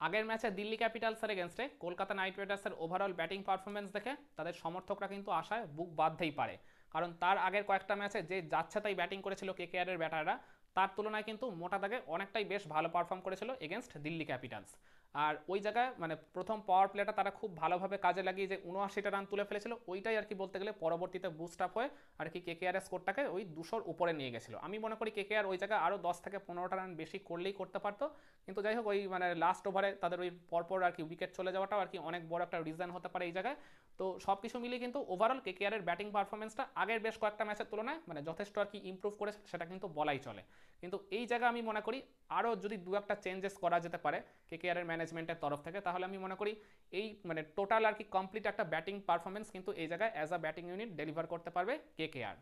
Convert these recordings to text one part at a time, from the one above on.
আগের ম্যাচে দিল্লি ক্যাপিটালসের এগেনস্টে কলকাতা নাইট রাইডার্সের ওভারঅল ব্যাটিং পারফরমেন্স দেখে তাদের সমর্থকরা কিন্তু আশায় বুক বাঁধতেই পারে। কারণ তার আগের কয়েকটা ম্যাচে যে যাচ্ছে তাই ব্যাটিং করেছিল কেকেআরের ব্যাটাররা তার তুলনায় কিন্তু মোটা দাগে অনেকটাই বেশ ভালো পারফর্ম করেছিল এগেনস্ট দিল্লি ক্যাপিটালস আর ওই জায়গায় মানে প্রথম পাওয়ার প্লেটা তারা খুব ভালোভাবে কাজে লাগিয়ে যে উনআশিটা রান তুলে ফেলেছিল, ওইটাই আর কি বলতে গেলে পরবর্তীতে বুস্ট আপ হয়ে আর কি কে কেকেআরের স্কোরটাকে ওই দুশোর উপরে নিয়ে গেছিল। আমি মনে করি কে কেকেআর ওই জায়গায় আরও দশ থেকে পনেরোটা রান বেশি করলেই করতে পারতো। কিন্তু যাই হোক, ওই মানে লাস্ট ওভারে তাদের ওই পরপর আর কি উইকেট চলে যাওয়াটাও আর কি অনেক বড় একটা রিজন হতে পারে এই জায়গায়। তো সব কিছু মিলিয়ে কিন্তু ওভারঅল কেকেআরের ব্যাটিং পারফরমেন্সটা আগের বেশ কয়েকটা ম্যাচের তুলনায় মানে যথেষ্ট আর কি ইম্প্রুভ করেছে, সেটা কিন্তু বলাই চলে। কিন্তু এই জায়গা আমি মনে করি আরও যদি দু একটা চেঞ্জেস করা যেতে পারে কেকেআরের ম্যানেজমেন্টের তরফ থেকে, তাহলে আমি মনে করি এই মানে টোটাল আর কি কমপ্লিট একটা ব্যাটিং পারফরমেন্স কিন্তু এই জায়গায় as a batting unit deliver করতে পারবে কেকেআর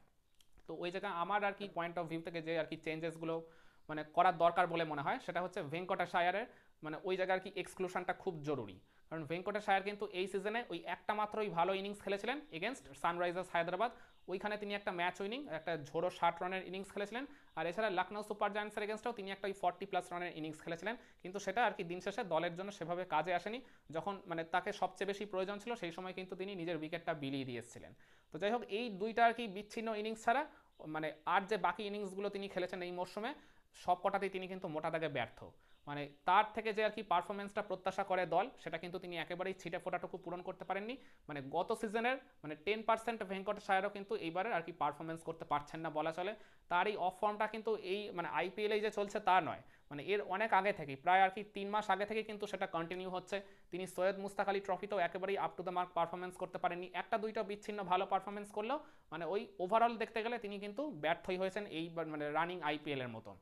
তো ওই জায়গায় আমার আর কি পয়েন্ট অফ ভিউ থেকে যে আর কি চেঞ্জেসগুলো মানে করার দরকার বলে মনে হয়, সেটা হচ্ছে ভেঙ্কটাশায়ারের মানে ওই জায়গায় আর কি এক্সক্লুশনটা খুব জরুরি। কারণ ভেঙ্কটেশায়ার কিন্তু এই সিজনে ওই একটা মাত্রই ভালো ইনিংস খেলেছিলেন এগেনস্ট সানরাইজার্স হায়দ্রাবাদ। ওইখানে তিনি একটা ম্যাচ উইনিং একটা ঝোড়ো ষাট রানের ইনিংস খেলেছিলেন। আর এছাড়া লখনৌ সুপার জায়ান্টসের এগেনস্টেও তিনি একটা ওই ফর্টি প্লাস রানের ইনিংস খেলেছিলেন। কিন্তু সেটা আর কি দিন শেষে দলের জন্য সেভাবে কাজে আসেনি। যখন মানে তাকে সবচেয়ে বেশি প্রয়োজন ছিল সেই সময় কিন্তু তিনি নিজের উইকেটটা বিলিয়ে দিয়েছিলেন তো যাই হোক, এই দুইটা আর কি বিচ্ছিন্ন ইনিংস ছাড়া মানে আর যে বাকি ইনিংসগুলো তিনি খেলেছেন এই মরশুমে সব কটাতেই তিনি কিন্তু মোটা দাগে ব্যর্থ। মানে তার থেকে যে আর কি পারফরমেন্সটা প্রত্যাশা করে দল, সেটা কিন্তু তিনি একেবারেই ছিটে ফোটাটুকু পূরণ করতে পারেননি। মানে গত সিজনের মানে টেন পার্সেন্ট ভেঙ্কটেশায়ারও কিন্তু এইবারে আর কি পারফরমেন্স করতে পারছেন না বলা চলে। তার এই অফ ফর্মটা কিন্তু এই মানে আইপিএলে যে চলছে তা নয়। মানে এর অনেক আগে থেকেই প্রায় আর কি তিন মাস আগে থেকে কিন্তু সেটা কন্টিনিউ হচ্ছে। তিনি সৈয়দ মুস্তাক আলী ট্রফিতেও একেবারেই up to the mark performance করতে পারেননি। একটা দুইটা বিচ্ছিন্ন ভালো পারফরমেন্স করলেও মানে ওই ওভারঅল দেখতে গেলে তিনি কিন্তু ব্যর্থই হয়েছেন এই মানে রানিং আইপিএলের মতন।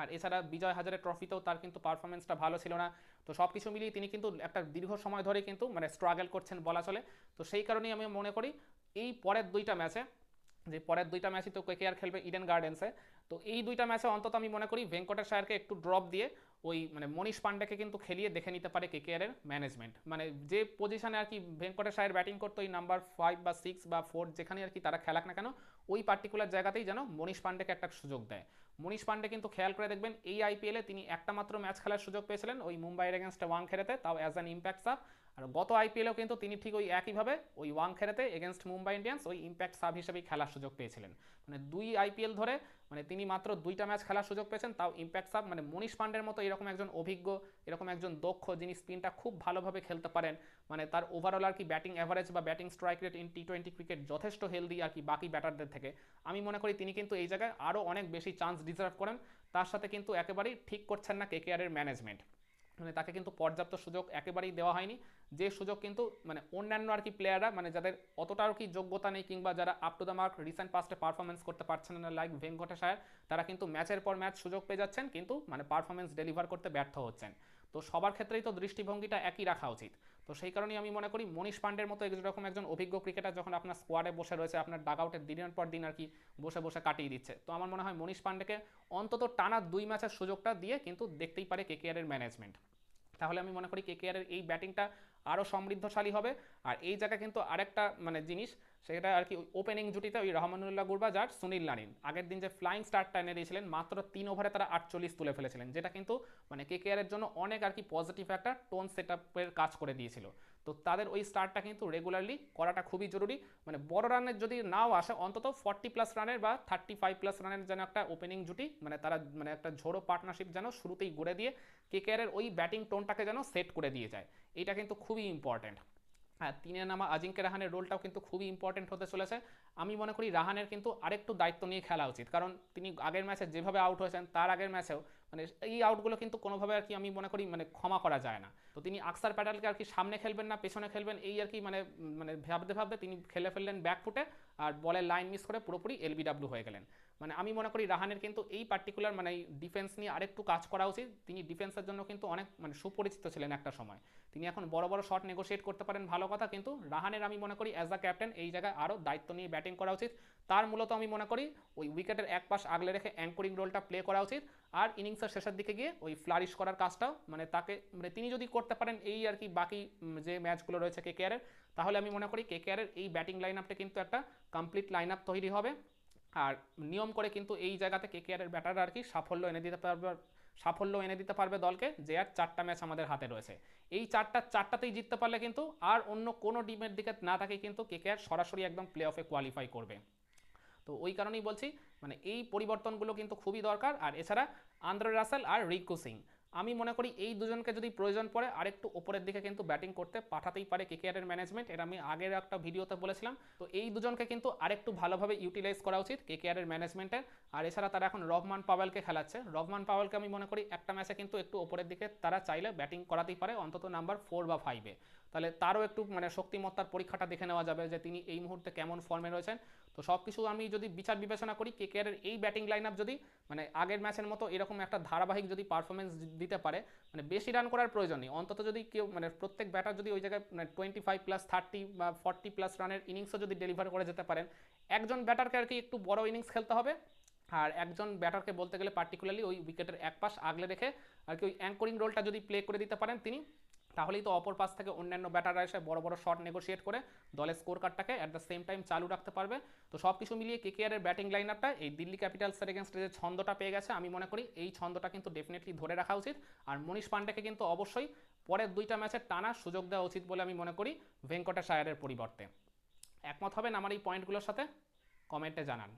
আর এছাড়া বিজয় হাজারের ট্রফিতেও তার কিন্তু পারফরমেন্সটা ভালো ছিল না। তো সব কিছু মিলিয়ে তিনি কিন্তু একটা দীর্ঘ সময় ধরে কিন্তু মানে স্ট্রাগল করছেন বলা চলে। তো সেই কারণেই আমি মনে করি, এই পরের দুইটা ম্যাচে যে পরের দুইটা ম্যাচই তো কেকেআর খেলবে ইডেন গার্ডেন্সে তো এই দুইটা ম্যাচে অন্তত আমি মনে করি ভেঙ্কটেশ্বরকে একটু ড্রপ দিয়ে ওই মানে মনীষ পান্ডেকে কিন্তু খেলিয়ে দেখে নিতে পারে কেকেআরের ম্যানেজমেন্ট মানে যে পজিশনে আর কি ভেঙ্কটেশ্বর ব্যাটিং করতো, ওই নাম্বার ফাইভ বা সিক্স বা ফোর যেখানে আর কি তারা খেলাক না কেন, ওই পার্টিকুলার জায়গাতেই যেন মনীষ পান্ডেকে একটা সুযোগ দেয়। মনীষ পান্ডে কিন্তু খেয়াল করে দেখবেন, এই আইপিএলে তিনি একটা মাত্র ম্যাচ খেলার সুযোগ পেয়েছিলেন ওই মুম্বাইয়ের এগেনস্টে ওয়াংখেড়েতে তাও অ্যাজ অ্যান ইম্প্যাক্ট সাব আর গত আইপিএলেও কিন্তু তিনি ঠিক ওই একইভাবে ওই ওয়াংখেড়েতে এগেনস্ট মুম্বাই ইন্ডিয়ান্স ওই ইম্প্যাক্ট সাব হিসেবেই খেলার সুযোগ পেয়েছিলেন। মানে দুই আইপিএল ধরে মানে তিনি মাত্র দুইটা ম্যাচ খেলার সুযোগ পেয়েছেন, তাও ইম্প্যাক্ট সাব মানে মনীষ পান্ডের মতো এরকম একজন অভিজ্ঞ, এরকম একজন দক্ষ যিনি স্পিনটা খুব ভালোভাবে খেলতে পারেন মানে তার ওভারঅল আর কি ব্যাটিং অ্যাভারেজ বা batting strike rate in T twenty cricket যথেষ্ট হেলদি আর কি বাকি ব্যাটারদের থেকে। আমি মনে করি তিনি কিন্তু এই জায়গায় আরও অনেক বেশি চান্স ডিজার্ভ করেন, তার সাথে কিন্তু একেবারেই ঠিক করছেন না কেকেআরের ম্যানেজমেন্ট মানে তাকে কিন্তু পর্যাপ্ত সুযোগ একেবারেই দেওয়া হয়নি। যে সুযোগ কিন্তু মানে অন্যান্য আর কি প্লেয়াররা মানে যাদের অতটা আর কি যোগ্যতা নেই কিংবা যারা up to the mark recent পাস্টে performance করতে পারছেন না লাইক ভেঙ্কটেশায়ার তারা কিন্তু ম্যাচের পর ম্যাচ সুযোগ পেয়ে যাচ্ছেন, কিন্তু মানে পারফরমেন্স ডেলিভার করতে ব্যর্থ হচ্ছেন। তো সবার ক্ষেত্রেই তো দৃষ্টিভঙ্গিটা একই রাখা উচিত। তো সেই কারণেই আমি মনে করি মনীষ পান্ডের মতো এরকম একজন অভিজ্ঞ ক্রিকেটার যখন আপনার স্কোয়াডে বসে রয়েছে, আপনার ডাগ আউটের দিনের পর দিন আর কি বসে বসে কাটিয়ে দিচ্ছে। তো আমার মনে হয় মনীষ পান্ডেকে অন্তত টানা দুই ম্যাচের সুযোগটা দিয়ে কিন্তু দেখতেই পারে কেকেআরের ম্যানেজমেন্ট তাহলে আমি মনে করি কেকেআরের এই ব্যাটিংটা আরও সমৃদ্ধশালী হবে। আর এই জায়গায় কিন্তু আরেকটা মানে জিনিস সেটা আর কি ওপেনিং জুটিতে ওই রহমানুল্লাহ গুরবাজ আর সুনীল নারিন। আগের দিন যে ফ্লাইং স্টারটা এনে দিয়েছিলেন, মাত্র তিন ওভারে তারা আটচল্লিশ তুলে ফেলেছিলেন, যেটা কিন্তু মানে কেকেআরের জন্য অনেক আর কি পজিটিভ একটা টোন সেট কাজ করে দিয়েছিল। তো তাদের ওই স্টার্টটা কিন্তু রেগুলারলি করাটা খুবই জরুরি। মানে বড় রানের যদি নাও আসে, অন্তত ফর্টি প্লাস রানের বা থার্টি ফাইভ প্লাস রানের যেন একটা ওপেনিং জুটি মানে তারা মানে একটা ঝোড়ো পার্টনারশিপ যেন শুরুতেই গড়ে দিয়ে কেকেআরের ওই ব্যাটিং টোনটাকে যেন সেট করে দিয়ে যায়। এটা কিন্তু খুবই ইম্পর্ট্যান্ট হ্যাঁ তিনে নামা আজিঙ্কে রাহানের রোলটাও কিন্তু খুবই ইম্পর্টেন্ট হতে চলেছে। আমি মনে করি রাহানের কিন্তু আরেকটু দায়িত্ব নিয়ে খেলা উচিত। কারণ তিনি আগের ম্যাচে যেভাবে আউট হয়েছেন, তার আগের ম্যাচেও মানে এই আউটগুলো কিন্তু কোনোভাবে আর কি আমি মনে করি মানে ক্ষমা করা যায় না। তো তিনি আকসার প্যাটালকে আর কি সামনে খেলবেন না, পেছনে খেলবেন, এই আর কি মানে মানে ভাবতে ভাবতে তিনি খেলে ফেললেন ব্যাক ফুটে আর বলের লাইন মিস করে পুরোপুরি এলবিডাব্লিউ হয়ে গেলেন। মানে আমি মনে করি রাহানের কিন্তু এই পার্টিকুলার মানে ডিফেন্স নিয়ে আরেকটু কাজ করা উচিত। তিনি ডিফেন্সের জন্য কিন্তু অনেক মানে সুপরিচিত ছিলেন একটা সময়। তিনি এখন বড় বড় শট নেগোশিয়েট করতে পারেন ভালো কথা, কিন্তু রাহানের আমি মনে করি অ্যাজ আ ক্যাপ্টেন এই জায়গায় আরও দায়িত্ব নিয়ে ব্যাটিং করা উচিত। তার মূলত আমি মনে করি, ওই উইকেটের এক পাশ আগলে রেখে অ্যাঙ্করিং রোলটা প্লে করা উচিত। আর ইনিংসের শেষের দিকে গিয়ে ওই ফ্লারিশ করার কাজটাও মানে তাকে মানে তিনি যদি করতে পারেন এই আর কি বাকি যে ম্যাচগুলো রয়েছে কে কেয়ারের তাহলে আমি মনে করি কে কেয়ারের এই ব্যাটিং লাইন আপটা কিন্তু একটা কমপ্লিট লাইন আপ তৈরি হবে। আর নিয়ম করে কিন্তু এই জায়গাতে কে কেয়ারের ব্যাটাররা আর কি সাফল্য এনে দিতে পারবে সাফল্য এনে দিতে পারবে দলকে যে আর চারটা ম্যাচ আমাদের হাতে রয়েছে। এই চারটা, চারটাতেই জিততে পারলে কিন্তু আর অন্য কোনো টিমের দিকে না থাকে কিন্তু কেকেআর সরাসরি একদম প্লে অফে কোয়ালিফাই করবে। তো ওই কারণেই বলছি মানে এই পরিবর্তনগুলো কিন্তু খুবই দরকার। আর এছাড়া আন্দ্রে রাসেল আর রিকু সিং। আমি মনে করি এই দুজনকে যদি প্রয়োজন পড়ে, আরেকটু ওপরের দিকে কিন্তু ব্যাটিং করতে পাঠাতেই পারে কেকেআরের ম্যানেজমেন্ট এটা আমি আগের একটা ভিডিওতে বলেছিলাম। তো এই দুজনকে কিন্তু আরেকটু ভালোভাবে ইউটিলাইজ করা উচিত কেকেআরের ম্যানেজমেন্টের আর এছাড়া তারা এখন রহমান পাওয়েলকে খেলাচ্ছে। রহমান পাওয়েলকে আমি মনে করি একটা ম্যাচে কিন্তু একটু ওপরের দিকে তারা চাইলে ব্যাটিং করাতেই পারে, অন্তত নাম্বার ফোর বা ফাইভে তাহলে তারও একটু মানে শক্তিমত্তার পরীক্ষাটা দেখে নেওয়া যাবে যে তিনি এই মুহূর্তে কেমন ফর্মে রয়েছেন। তো সব কিছু আমি যদি বিচার বিবেচনা করি কেকেআরের এই ব্যাটিং লাইন যদি মানে আগের ম্যাচের মতো এরকম একটা ধারাবাহিক যদি পারফরমেন্স দিতে পারে মানে বেশি রান করার প্রয়োজন নেই। অন্তত যদি কেউ মানে প্রত্যেক ব্যাটার যদি ওই জায়গায় মানে টোয়েন্টি ফাইভ প্লাস থার্টি বা ফর্টি প্লাস রানের ইনিংসও যদি ডেলিভার করে যেতে পারেন, একজন ব্যাটারকে আর কি একটু বড় ইনিংস খেলতে হবে। আর একজন ব্যাটারকে বলতে গেলে পার্টিকুলারলি ওই উইকেটের এক পাশ আগলে রেখে আর কি ওই অ্যাঙ্করিং রোলটা যদি প্লে করে দিতে পারেন তিনি তাহলেই তো অপর পাশ থেকে অন্যান্য ব্যাটাররা এসে বড় বড় শট নেগোশিয়েট করে দলের স্কোর কার্ডটাকে অ্যাট দ্য সেম টাইম চালু রাখতে পারবে। তো সব কিছু মিলিয়ে কে কেকেআরের ব্যাটিং লাইন আপটা এই দিল্লি ক্যাপিটালসের এগেনস্টে যে ছন্দটা পেয়ে গেছে, আমি মনে করি এই ছন্দটা কিন্তু ডেফিনেটলি ধরে রাখা উচিত। আর মনীষ পান্ডেকে কিন্তু অবশ্যই পরের দুইটা ম্যাচে টানার সুযোগ দেওয়া উচিত বলে আমি মনে করি ভেঙ্কটেশ আয়ারের পরিবর্তে। একমত হবেন আমার এই পয়েন্টগুলোর সাথে? কমেন্টে জানান।